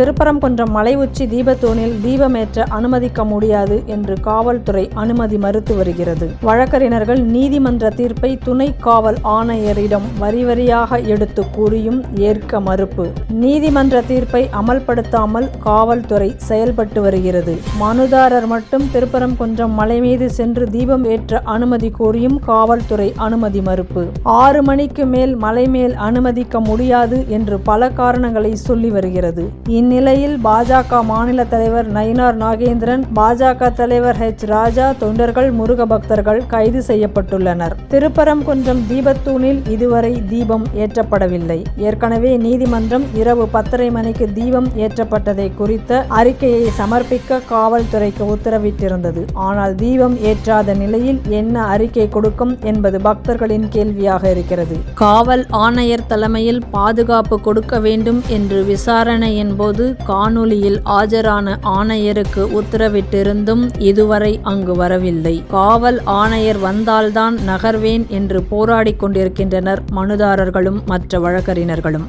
திருப்பரங்குன்றம் மலை உச்சி தீபத்தூணில் தீபமேற்ற அனுமதிக்க முடியாது என்று காவல்துறை அனுமதி மறுத்து வருகிறது. வழக்கறிஞர்கள் நீதிமன்ற தீர்ப்பை துணை காவல் ஆணையரிடம் வரி வரியாக எடுத்து கூறியும் ஏற்க மறுப்பு. நீதிமன்ற தீர்ப்பை அமல்படுத்தாமல் காவல்துறை செயல்பட்டு வருகிறது. மனுதாரர் மட்டும் திருப்பரங்குன்றம் மலை மீது சென்று தீபம் ஏற்ற அனுமதி கோரியும் காவல்துறை அனுமதி மறுப்பு. ஆறு மணிக்கு மேல் மலை மேல் அனுமதிக்க முடியாது என்று பல காரணங்களை சொல்லி வருகிறது. இந்நிலையில் பாஜக மாநில தலைவர் நயினார் நாகேந்திரன் பாஜக தலைவர் ஹெச். ராஜா தொண்டர்கள் முருக பக்தர்கள் கைது செய்யப்பட்டுள்ளனர். திருப்பரங்குன்றம் தீபத்தூணில் இதுவரை தீபம் ஏற்றப்படவில்லை. ஏற்கனவே நீதிமன்றம் இரவு பத்தரை மணிக்கு தீபம் ஏற்றப்பட்டதை குறித்த அறிக்கையை சமர்ப்பிக்க காவல்துறைக்கு உத்தரவிட்டிருந்தது. ஆனால் தீபம் ஏற்றாத நிலையில் என்ன அறிக்கை கொடுக்கும் என்பது பக்தர்களின் கேள்வியாக இருக்கிறது. காவல் ஆணையர் தலைமையில் பாதுகாப்பு கொடுக்க வேண்டும் என்று விசாரணையின் போது அப்போது காணொலியில் ஆஜரான ஆணையருக்கு உத்தரவிட்டிருந்தும் இதுவரை அங்கு வரவில்லை காவல் ஆணையர் வந்தால்தான் நகர்வேன் என்று போராடி கொண்டிருக்கின்றனர் மனுதாரர்களும் மற்ற வழக்கறிஞர்களும்